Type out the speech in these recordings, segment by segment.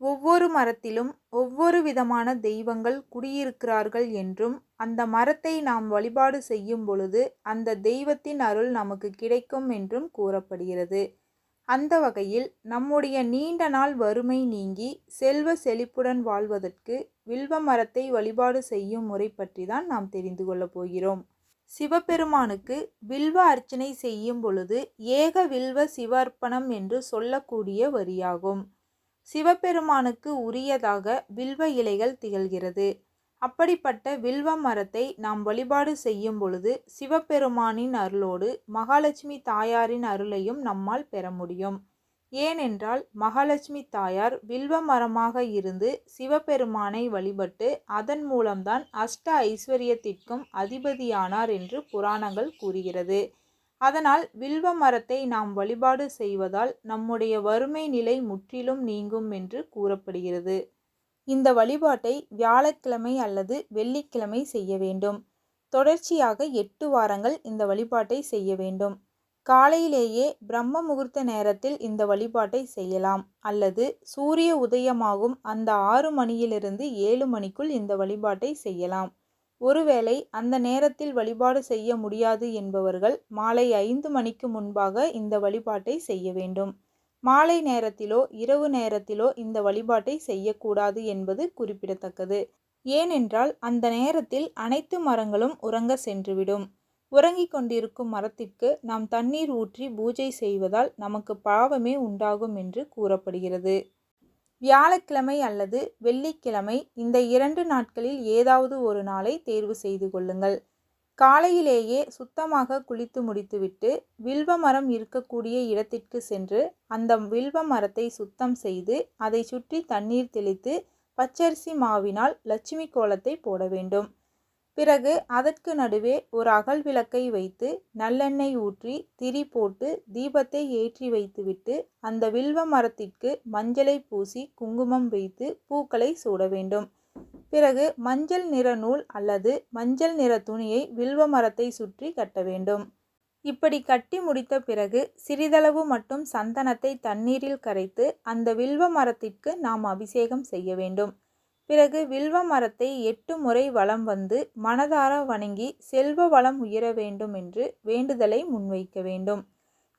ஒவ்வொரு மரத்திலும் ஒவ்வொரு விதமான தெய்வங்கள் குடியிருக்கிறார்கள் என்றும் அந்த மரத்தை நாம் வழிபாடு செய்யும் பொழுது அந்த தெய்வத்தின் அருள் நமக்கு கிடைக்கும் என்றும் கூறப்படுகிறது. அந்த வகையில் நம்முடைய நீண்ட நாள் வறுமை நீங்கி செல்வ செழிப்புடன் வாழ்வதற்கு வில்வ மரத்தை வழிபாடு செய்யும் முறை பற்றி தான் நாம் தெரிந்து கொள்ளப் போகிறோம். சிவபெருமானுக்கு வில்வ அர்ச்சனை செய்யும் பொழுது ஏக வில்வ சிவர்ப்பணம் என்று சொல்லக்கூடிய வரியாகும். சிவபெருமானுக்கு உரியதாக வில்வ இலைகள் திகழ்கிறது. அப்படிப்பட்ட வில்வ மரத்தை நாம் வழிபாடு செய்யும் பொழுது சிவபெருமானின் அருளோடு மகாலட்சுமி தாயாரின் அருளையும் நம்மால் பெற முடியும். ஏனென்றால் மகாலட்சுமி தாயார் வில்வ மரமாக இருந்து சிவபெருமானை வழிபட்டு அதன் மூலம்தான் அஷ்ட ஐஸ்வர்யத்திற்கும் அதிபதியானார் என்று புராணங்கள் கூறுகிறது. அதனால் வில்வ மரத்தை நாம் வழிபாடு செய்வதால் நம்முடைய வறுமை நிலை முற்றிலும் நீங்கும் என்று கூறப்படுகிறது. இந்த வழிபாட்டை வியாழக்கிழமை அல்லது வெள்ளிக்கிழமை செய்ய வேண்டும். தொடர்ச்சியாக எட்டு வாரங்கள் இந்த வழிபாட்டை செய்ய வேண்டும். காலையிலேயே பிரம்ம முகூர்த்த நேரத்தில் இந்த வழிபாட்டை செய்யலாம். அல்லது சூரிய உதயமாகும் அந்த ஆறு மணியிலிருந்து ஏழு மணிக்குள் இந்த வழிபாட்டை செய்யலாம். ஒருவேளை அந்த நேரத்தில் வழிபாடு செய்ய முடியாது என்பவர்கள் மாலை ஐந்து மணிக்கு முன்பாக இந்த வழிபாட்டை செய்ய வேண்டும். மாலை நேரத்திலோ இரவு நேரத்திலோ இந்த வழிபாட்டை செய்யக்கூடாது என்பது குறிப்பிடத்தக்கது. ஏனென்றால் அந்த நேரத்தில் அனைத்து மரங்களும் உறங்க சென்றுவிடும். உறங்கிக் கொண்டிருக்கும் மரத்திற்கு நாம் தண்ணீர் ஊற்றி பூஜை செய்வதால் நமக்கு பாவமே உண்டாகும் என்று கூறப்படுகிறது. வியாழக்கிழமை அல்லது வெள்ளிக்கிழமை இந்த இரண்டு நாட்களில் ஏதாவது ஒரு நாளை தேர்வு செய்து கொள்ளுங்கள். காலையிலேயே சுத்தமாக குளித்து முடித்துவிட்டு வில்வ மரம் இருக்கக்கூடிய இடத்திற்கு சென்று அந்த வில்வ மரத்தை சுத்தம் செய்து அதை சுற்றி தண்ணீர் தெளித்து பச்சரிசி மாவினால் லட்சுமி கோலத்தை போட வேண்டும். பிறகு அதற்கு நடுவே ஒரு அகல் விளக்கை வைத்து நல்லெண்ணெய் ஊற்றி திரி போட்டு தீபத்தை ஏற்றி வைத்துவிட்டு அந்த வில்வ மரத்திற்கு மஞ்சளை பூசி குங்குமம் வைத்து பூக்களை சூட வேண்டும். பிறகு மஞ்சள் நிற நூல் அல்லது மஞ்சள் நிற துணியை வில்வ மரத்தை சுற்றி கட்ட வேண்டும். இப்படி கட்டி முடித்த பிறகு சிறிதளவு மட்டும் சந்தனத்தை தண்ணீரில் கரைத்து அந்த வில்வ மரத்திற்கு நாம் அபிஷேகம் செய்ய வேண்டும். பிறகு வில்வ மரத்தை எட்டு முறை வலம் வந்து மனதார வணங்கி செல்வ வளம் உயர வேண்டும் என்று வேண்டுதலை முன்வைக்க வேண்டும்.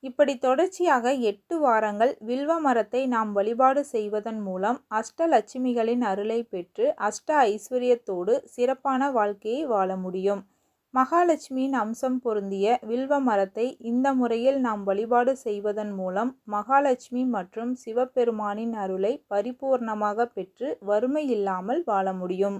இப்படி தொடர்ச்சியாக எட்டு வாரங்கள் வில்வ மரத்தை நாம் வழிபாடு செய்வதன் மூலம் அஷ்டலட்சுமிகளின் அருளை பெற்று அஷ்ட ஐஸ்வர்யத்தோடு சிறப்பான வாழ்க்கையை வாழ முடியும். மகாலட்சுமியின் அம்சம் பொருந்திய வில்வ மரத்தை இந்த முறையில் நாம் வழிபாடு செய்வதன் மூலம் மகாலட்சுமி மற்றும் சிவபெருமானின் அருளை பரிபூர்ணமாக பெற்று வறுமை இல்லாமல் வாழ முடியும்.